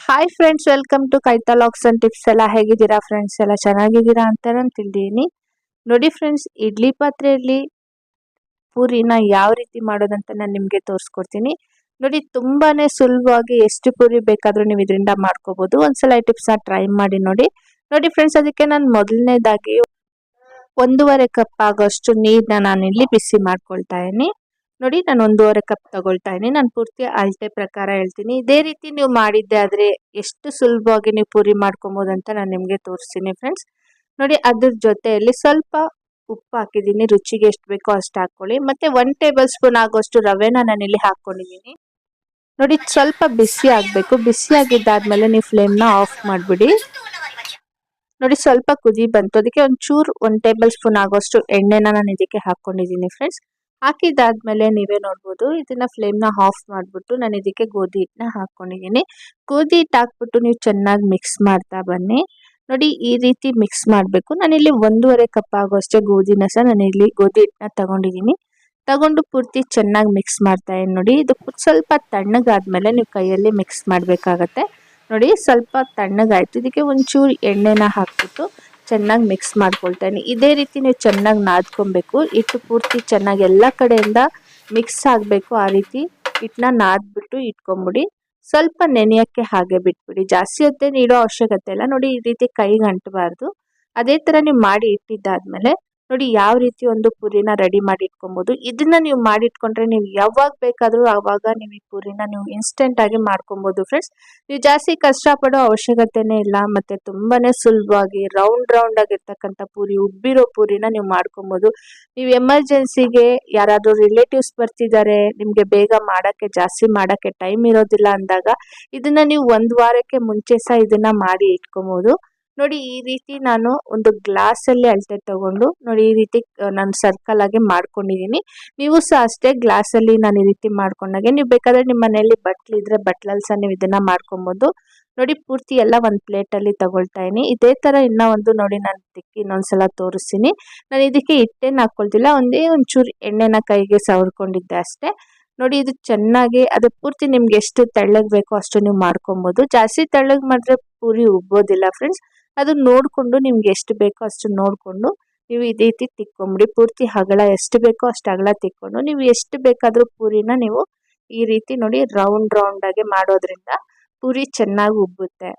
Hi friends welcome to ಕೈತಾ ಲಾಕ್ಸ್ and tips ಎಲ್ಲ ಹೇಗಿದ್ದೀರಾ ಫ್ರೆಂಡ್ಸ್ ಎಲ್ಲ ಚೆನ್ನಾಗಿದ್ದೀರಾ ಅಂತ ನಾನು ತಿಳಿದೀನಿ ನೋಡಿ ಫ್ರೆಂಡ್ಸ್ ಇಡ್ಲಿ ಪಾತ್ರೆಯಲ್ಲಿ ಪೂರಿನ ಯಾವ ರೀತಿ ಮಾಡೋದಂತ ನಾನು ನಿಮಗೆ ತೋರಿಸ್ಕೊಡ್ತೀನಿ. ನೋಡಿ ತುಂಬಾ ಸುಲಭವಾಗಿ ಎಷ್ಟು ಪೂರಿ ಬೇಕಾದರೂ ನೀವು ಇದರಿಂದ ಮಾಡ್ಕೋಬೋದು. ಒಂದ್ಸಲ ಈ ಟಿಪ್ಸ್ನ ಟ್ರೈ ಮಾಡಿ ನೋಡಿ. ನೋಡಿ ಫ್ರೆಂಡ್ಸ್ ಅದಕ್ಕೆ ನಾನು ಮೊದಲನೇದಾಗಿ ಒಂದೂವರೆ ಕಪ್ ಆಗೋಷ್ಟು ನೀರನ್ನ ನಾನು ಇಲ್ಲಿ ಬಿಸಿ ಮಾಡ್ಕೊಳ್ತಾ ಇದ್ದೀನಿ. ನೋಡಿ ನಾನು ಒಂದೂವರೆ ಕಪ್ ತಗೊಳ್ತಾ ಇದ್ದೀನಿ. ನಾನು ಪೂರ್ತಿ ಅಳತೆ ಪ್ರಕಾರ ಹೇಳ್ತೀನಿ. ಇದೇ ರೀತಿ ನೀವು ಮಾಡಿದ್ದೆ ಆದರೆ ಎಷ್ಟು ಸುಲಭವಾಗಿ ನೀವು ಪೂರಿ ಮಾಡ್ಕೊಬೋದು ಅಂತ ನಾನು ನಿಮಗೆ ತೋರಿಸ್ತೀನಿ ಫ್ರೆಂಡ್ಸ್ ನೋಡಿ ಅದ್ರ ಜೊತೆಯಲ್ಲಿ ಸ್ವಲ್ಪ ಉಪ್ಪು ಹಾಕಿದ್ದೀನಿ. ರುಚಿಗೆ ಎಷ್ಟು ಬೇಕೋ ಅಷ್ಟು ಹಾಕ್ಕೊಳ್ಳಿ. ಮತ್ತು ಒನ್ ಟೇಬಲ್ ಸ್ಪೂನ್ ಆಗೋಷ್ಟು ರವೆನ ನಾನು ಇಲ್ಲಿ ಹಾಕ್ಕೊಂಡಿದ್ದೀನಿ ನೋಡಿ ಸ್ವಲ್ಪ ಬಿಸಿ ಆಗಬೇಕು. ಬಿಸಿ ಆಗಿದ್ದಾದ್ಮೇಲೆ ನೀವು ಫ್ಲೇಮ್ನ ಆಫ್ ಮಾಡಿಬಿಡಿ. ನೋಡಿ ಸ್ವಲ್ಪ ಕುದಿ ಬಂತು. ಅದಕ್ಕೆ ಒಂಚೂರು ಒಂದು ಟೇಬಲ್ ಸ್ಪೂನ್ ಆಗೋಷ್ಟು ಎಣ್ಣೆನ ನಾನು ಇದಕ್ಕೆ ಹಾಕ್ಕೊಂಡಿದ್ದೀನಿ ಫ್ರೆಂಡ್ಸ್ ಹಾಕಿದಾದ್ಮೇಲೆ ನೀವೇ ನೋಡ್ಬೋದು. ಇದನ್ನ ಫ್ಲೇಮ್ನ ಆಫ್ ಮಾಡಿಬಿಟ್ಟು ನಾನು ಇದಕ್ಕೆ ಗೋಧಿ ಹಿಟ್ಟನ್ನ ಹಾಕ್ಕೊಂಡಿದ್ದೀನಿ ಗೋಧಿ ಹಿಟ್ಟು ಹಾಕ್ಬಿಟ್ಟು ನೀವು ಚೆನ್ನಾಗಿ ಮಿಕ್ಸ್ ಮಾಡ್ತಾ ಬನ್ನಿ. ನೋಡಿ ಈ ರೀತಿ ಮಿಕ್ಸ್ ಮಾಡಬೇಕು. ನಾನಿಲ್ಲಿ ಒಂದೂವರೆ ಕಪ್ ಆಗೋಷ್ಟೇ ಗೋಧಿನ ಸಹ ನಾನು ಇಲ್ಲಿ ಗೋಧಿ ಹಿಟ್ಟನ್ನ ತಗೊಂಡಿದ್ದೀನಿ. ತಗೊಂಡು ಪೂರ್ತಿ ಚೆನ್ನಾಗಿ ಮಿಕ್ಸ್ ಮಾಡ್ತಾ ಇದ್ದೀನಿ ನೋಡಿ. ಇದು ಸ್ವಲ್ಪ ತಣ್ಣಗಾದ್ಮೇಲೆ ನೀವು ಕೈಯಲ್ಲಿ ಮಿಕ್ಸ್ ಮಾಡಬೇಕಾಗತ್ತೆ. ನೋಡಿ ಸ್ವಲ್ಪ ತಣ್ಣಗಾಯಿತು. ಇದಕ್ಕೆ ಒಂಚೂರು ಎಣ್ಣೆನ ಹಾಕ್ಬಿಟ್ಟು ಚೆನ್ನಾಗಿ ಮಿಕ್ಸ್ ಮಾಡ್ಕೊಳ್ತೇನೆ. ಇದೇ ರೀತಿ ನೀವು ಚೆನ್ನಾಗಿ ನಾದ್ಕೊಬೇಕು. ಹಿಟ್ಟು ಪೂರ್ತಿ ಚೆನ್ನಾಗಿ ಎಲ್ಲ ಕಡೆಯಿಂದ ಮಿಕ್ಸ್ ಆಗಬೇಕು ಆ ರೀತಿ. ಹಿಟ್ಟನ್ನ ನಾದ್ಬಿಟ್ಟು ಇಟ್ಕೊಂಬಿಡಿ. ಸ್ವಲ್ಪ ನೆನೆಯೋಕ್ಕೆ ಹಾಗೆ ಬಿಟ್ಬಿಡಿ. ಜಾಸ್ತಿ ಹೊತ್ತೇನು ಇಡೋ ಅವಶ್ಯಕತೆ ಇಲ್ಲ. ನೋಡಿ ಈ ರೀತಿ ಕೈಗೆ ಅಂಟಬಾರ್ದು. ಅದೇ ಥರ ನೀವು ಮಾಡಿ ಇಟ್ಟಿದ್ದಾದ್ಮೇಲೆ ನೋಡಿ ಯಾವ ರೀತಿ ಒಂದು ಪುರಿನ ರೆಡಿ ಮಾಡಿ ಇಟ್ಕೊಬೋದು ಇದನ್ನ ನೀವು ಮಾಡಿಟ್ಕೊಂಡ್ರೆ ನೀವು ಯಾವಾಗ ಬೇಕಾದರೂ ಆವಾಗ ನೀವು ಈ ಪುರಿನ ನೀವು ಇನ್ಸ್ಟೆಂಟ್ ಆಗಿ ಮಾಡ್ಕೊಬೋದು ಫ್ರೆಂಡ್ಸ್ ನೀವು ಜಾಸ್ತಿ ಕಷ್ಟಪಡೋ ಅವಶ್ಯಕತೆನೇ ಇಲ್ಲ, ಮತ್ತೆ ತುಂಬಾನೇ ಸುಲಭವಾಗಿ ರೌಂಡ್ ರೌಂಡ್ ಆಗಿರ್ತಕ್ಕಂಥ ಪೂರಿ, ಉಬ್ಬಿರೋ ಪೂರಿನ ನೀವು ಮಾಡ್ಕೊಬೋದು. ನೀವು ಎಮರ್ಜೆನ್ಸಿಗೆ ಯಾರಾದರೂ ರಿಲೇಟಿವ್ಸ್ ಬರ್ತಿದ್ದಾರೆ, ನಿಮಗೆ ಬೇಗ ಮಾಡೋಕ್ಕೆ, ಜಾಸ್ತಿ ಮಾಡೋಕ್ಕೆ ಟೈಮ್ ಇರೋದಿಲ್ಲ ಅಂದಾಗ, ಇದನ್ನ ನೀವು ಒಂದು ವಾರಕ್ಕೆ ಮುಂಚೆ ಸಹ ಇದನ್ನ ಮಾಡಿ ಇಟ್ಕೊಬೋದು. ನೋಡಿ, ಈ ರೀತಿ ನಾನು ಒಂದು ಗ್ಲಾಸಲ್ಲಿ ಅಳತೆ ತಗೊಂಡು, ನೋಡಿ, ಈ ರೀತಿ ನಾನು ಸರ್ಕಲ್ ಆಗಿ ಮಾಡ್ಕೊಂಡಿದ್ದೀನಿ. ನೀವು ಸಹ ಅಷ್ಟೇ ಗ್ಲಾಸಲ್ಲಿ ನಾನು ಈ ರೀತಿ ಮಾಡ್ಕೊಂಡಾಗೆ, ನೀವು ಬೇಕಾದರೆ ನಿಮ್ಮ ಮನೆಯಲ್ಲಿ ಬಟ್ಲಿದ್ರೆ ಬಟ್ಲಲ್ಲಿ ಸಹ ನೀವು ಇದನ್ನು ಮಾಡ್ಕೊಬೋದು. ನೋಡಿ, ಪೂರ್ತಿ ಎಲ್ಲ ಒಂದು ಪ್ಲೇಟಲ್ಲಿ ತಗೊಳ್ತಾ ಇದ್ದೀನಿ. ಇದೇ ಥರ ಇನ್ನೂ ಒಂದು ನೋಡಿ, ನಾನು ತಿಕ್ಕಿ ಇನ್ನೊಂದ್ಸಲ ತೋರಿಸ್ತೀನಿ. ನಾನು ಇದಕ್ಕೆ ಹಿಟ್ಟೇನು ಹಾಕ್ಕೊಳ್ತಿಲ್ಲ ಒಂದೇ ಒಂಚೂರು ಎಣ್ಣೆನ ಕೈಗೆ ಸವರ್ಕೊಂಡಿದ್ದೆ ಅಷ್ಟೇ. ನೋಡಿ, ಇದು ಚೆನ್ನಾಗಿ, ಅದು ಪೂರ್ತಿ ನಿಮ್ಗೆ ಎಷ್ಟು ತೆಳ್ಳಗೆ ಬೇಕೋ ಅಷ್ಟು ನೀವು ಮಾಡ್ಕೊಬೋದು. ಜಾಸ್ತಿ ತೆಳ್ಳಗೆ ಮಾಡಿದ್ರೆ ಪೂರಿ ಉಬ್ಬೋದಿಲ್ಲ ಫ್ರೆಂಡ್ಸ್ ಅದು ನೋಡಿಕೊಂಡು ನಿಮ್ಗೆ ಎಷ್ಟು ಬೇಕೋ ಅಷ್ಟು ನೋಡಿಕೊಂಡು ನೀವು ಇದೇ ರೀತಿ ತಿಕ್ಕೊಂಬಿಡಿ. ಪೂರ್ತಿ ಹಗಳ ಎಷ್ಟು ಬೇಕೋ ಅಷ್ಟು ಹಗಳ ತಿಕ್ಕೊಂಡು ನೀವು ಎಷ್ಟು ಬೇಕಾದರೂ ಪೂರಿನ ನೀವು ಈ ರೀತಿ ನೋಡಿ ರೌಂಡ್ ರೌಂಡ್ ಆಗಿ ಮಾಡೋದ್ರಿಂದ ಪೂರಿ ಚೆನ್ನಾಗಿ ಉಬ್ಬುತ್ತೆ.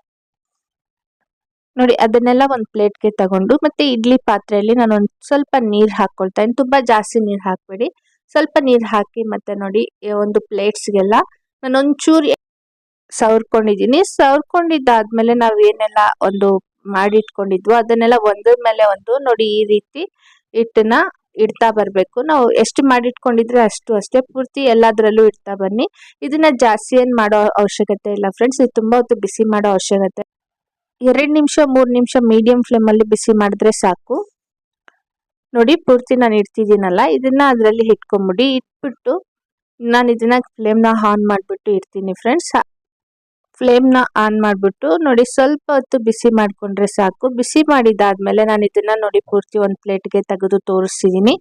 ನೋಡಿ ಅದನ್ನೆಲ್ಲ ಒಂದು ಪ್ಲೇಟ್ಗೆ ತಗೊಂಡು ಮತ್ತೆ ಇಡ್ಲಿ ಪಾತ್ರೆಯಲ್ಲಿ ನಾನು ಒಂದು ಸ್ವಲ್ಪ ನೀರು ಹಾಕ್ಕೊಳ್ತಾ ಇದ್ದೀನಿ ತುಂಬ ಜಾಸ್ತಿ ನೀರು ಹಾಕಬೇಡಿ. ಸ್ವಲ್ಪ ನೀರು ಹಾಕಿ ಮತ್ತೆ ನೋಡಿ ಒಂದು ಪ್ಲೇಟ್ಸ್ಗೆಲ್ಲ ನಾನು ಒಂಚೂರು ಸವರ್ಕೊಂಡಿದ್ದೀನಿ. ಸವರ್ಕೊಂಡಿದ್ದಾದ್ಮೇಲೆ ನಾವು ಏನೆಲ್ಲ ಒಂದು ಮಾಡಿಟ್ಕೊಂಡಿದ್ವು. ಅದನ್ನೆಲ್ಲ ಒಂದ್ರ ಮೇಲೆ ಒಂದು ನೋಡಿ ಈ ರೀತಿ ಹಿಟ್ಟನ್ನ ಇಡ್ತಾ ಬರಬೇಕು. ನಾವು ಎಷ್ಟು ಮಾಡಿಟ್ಕೊಂಡಿದ್ರೆ ಅಷ್ಟು ಅಷ್ಟೇ ಪೂರ್ತಿ ಎಲ್ಲದರಲ್ಲೂ ಇಡ್ತಾ ಬನ್ನಿ. ಇದನ್ನ ಜಾಸ್ತಿ ಏನು ಮಾಡೋ ಅವಶ್ಯಕತೆ ಇಲ್ಲ ಫ್ರೆಂಡ್ಸ್ ಇದು ತುಂಬ ಹೊತ್ತು ಬಿಸಿ ಮಾಡೋ ಅವಶ್ಯಕತೆ. ಎರಡು ನಿಮಿಷ, ಮೂರು ನಿಮಿಷ ಮೀಡಿಯಂ ಫ್ಲೇಮಲ್ಲಿ ಬಿಸಿ ಮಾಡಿದ್ರೆ ಸಾಕು. ನೋಡಿ ಪೂರ್ತಿ ನಾನು ಇಡ್ತಿದ್ದೀನಲ್ಲ, ಇದನ್ನ ಅದರಲ್ಲಿ ಇಟ್ಕೊಂಬಿಡಿ. ಇಟ್ಬಿಟ್ಟು ನಾನು ಇದನ್ನ ಫ್ಲೇಮ್ನ ಆನ್ ಮಾಡಿಬಿಟ್ಟು ಇಡ್ತೀನಿ ಫ್ರೆಂಡ್ಸ್ ಫ್ಲೇಮ್ನ ಆನ್ ಮಾಡಿಬಿಟ್ಟು ನೋಡಿ ಸ್ವಲ್ಪ ಹೊತ್ತು ಬಿಸಿ ಮಾಡಿಕೊಂಡ್ರೆ ಸಾಕು. ಬಿಸಿ ಮಾಡಿದಾದ್ಮೇಲೆ ನಾನು ಇದನ್ನು ನೋಡಿ ಪೂರ್ತಿ ಒಂದು ಪ್ಲೇಟ್ಗೆ ತೆಗೆದು ತೋರಿಸ್ತಿದ್ದೀನಿ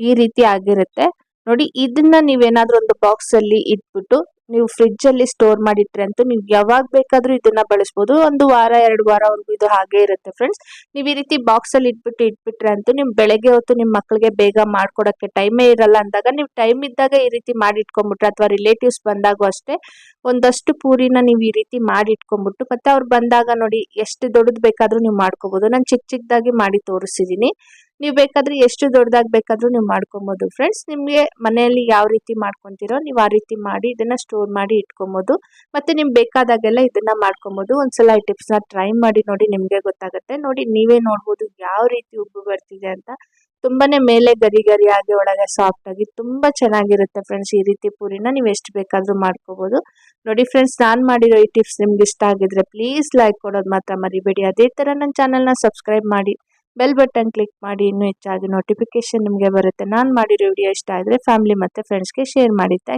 ಈ ರೀತಿ ಆಗಿರುತ್ತೆ. ನೋಡಿ, ಇದನ್ನ ನೀವೇನಾದ್ರೂ ಒಂದು ಬಾಕ್ಸಲ್ಲಿ ಇಟ್ಬಿಟ್ಟು ನೀವು ಫ್ರಿಜ್ಜಲ್ಲಿ ಸ್ಟೋರ್ ಮಾಡಿಟ್ರೆ ಅಂತೂ ನೀವು ಯಾವಾಗ ಬೇಕಾದರೂ ಇದನ್ನ ಬಳಸ್ಬೋದು. ಒಂದು ವಾರ, ಎರಡು ವಾರವರೆಗೂ ಇದು ಹಾಗೆ ಇರುತ್ತೆ ಫ್ರೆಂಡ್ಸ್. ನೀವು ಈ ರೀತಿ ಬಾಕ್ಸ್ ಅಲ್ಲಿ ಇಟ್ಬಿಟ್ಟು ಇಟ್ಬಿಟ್ರೆ ಅಂತೂ ನೀವು ಬೆಳಗ್ಗೆ ಹೊತ್ತು ನಿಮ್ಮ ಮಕ್ಕಳಿಗೆ ಬೇಗ ಮಾಡ್ಕೊಡಕ್ಕೆ ಟೈಮೇ ಇರಲ್ಲ ಅಂದಾಗ ನೀವು ಟೈಮ್ ಇದ್ದಾಗ ಈ ರೀತಿ ಮಾಡಿ ಇಟ್ಕೊಂಡ್ಬಿಟ್ರೆ ಅಥವಾ ರಿಲೇಟಿವ್ಸ್ ಬಂದಾಗೂ ಅಷ್ಟೇ ಒಂದಷ್ಟು ಪೂರಿನ ನೀವು ಈ ರೀತಿ ಮಾಡಿ ಇಟ್ಕೊಂಡ್ಬಿಟ್ಟು ಮತ್ತೆ ಅವ್ರು ಬಂದಾಗ ನೋಡಿ ಎಷ್ಟು ದೊಡ್ಡದು ಬೇಕಾದರೂ ನೀವು ಮಾಡ್ಕೋಬಹುದು ನಾನು ಚಿಕ್ಕ ಚಿಕ್ಕದಾಗಿ ಮಾಡಿ ತೋರಿಸಿದ್ದೀನಿ ನೀವು ಬೇಕಾದ್ರೆ ಎಷ್ಟು ದೊಡ್ಡದಾಗಿ ಬೇಕಾದರೂ ನೀವು ಮಾಡ್ಕೊಬೋದು ಫ್ರೆಂಡ್ಸ್ ನಿಮಗೆ ಮನೆಯಲ್ಲಿ ಯಾವ ರೀತಿ ಮಾಡ್ಕೊತಿರೋ ನೀವು ಆ ರೀತಿ ಮಾಡಿ ಇದನ್ನು ಸ್ಟೋರ್ ಮಾಡಿ ಇಟ್ಕೊಬೋದು. ಮತ್ತು ನಿಮ್ಗೆ ಬೇಕಾದಾಗೆಲ್ಲ ಇದನ್ನು ಮಾಡ್ಕೊಬೋದು. ಒಂದ್ಸಲ ಈ ಟಿಪ್ಸ್ನ ಟ್ರೈ ಮಾಡಿ ನೋಡಿ ನಿಮಗೆ ಗೊತ್ತಾಗುತ್ತೆ. ನೋಡಿ ನೀವೇ ನೋಡ್ಬೋದು ಯಾವ ರೀತಿ ಉಬ್ಬು ಬರ್ತಿದೆ ಅಂತ. ತುಂಬಾ ಮೇಲೆ ಗರಿ ಗರಿ ಆಗಿ ಒಳಗೆ ಸಾಫ್ಟಾಗಿ ತುಂಬಾ ಚೆನ್ನಾಗಿರುತ್ತೆ ಫ್ರೆಂಡ್ಸ್ ಈ ರೀತಿ ಪೂರಿನ. ನೀವು ಎಷ್ಟು ಬೇಕಾದರೂ ಮಾಡ್ಕೋಬೋದು. ನೋಡಿ ಫ್ರೆಂಡ್ಸ್ ನಾನು ಮಾಡಿರೋ ಈ ಟಿಪ್ಸ್ ನಿಮ್ಗೆ ಇಷ್ಟ ಆಗಿದ್ರೆ ಪ್ಲೀಸ್ ಲೈಕ್ ಕೊಡೋದು ಮಾತ್ರ ಮರಿಬೇಡಿ. ಅದೇ ಥರ ನನ್ನ ಚಾನಲ್ನ ಸಬ್ಸ್ಕ್ರೈಬ್ ಮಾಡಿ. ಬೆಲ್ ಬಟನ್ ಕ್ಲಿಕ್ ಮಾಡಿ ಇನ್ನೂ ಹೆಚ್ಚಾಗಿ ನೋಟಿಫಿಕೇಶನ್ ನಿಮಗೆ ಬರುತ್ತೆ. ನಾನು ಮಾಡಿರೋ ವಿಡಿಯೋ ಇಷ್ಟ ಆದರೆ ಫ್ಯಾಮಿಲಿ ಮತ್ತು ಫ್ರೆಂಡ್ಸ್ಗೆ ಶೇರ್ ಮಾಡಿ. ಥ್ಯಾಂಕ್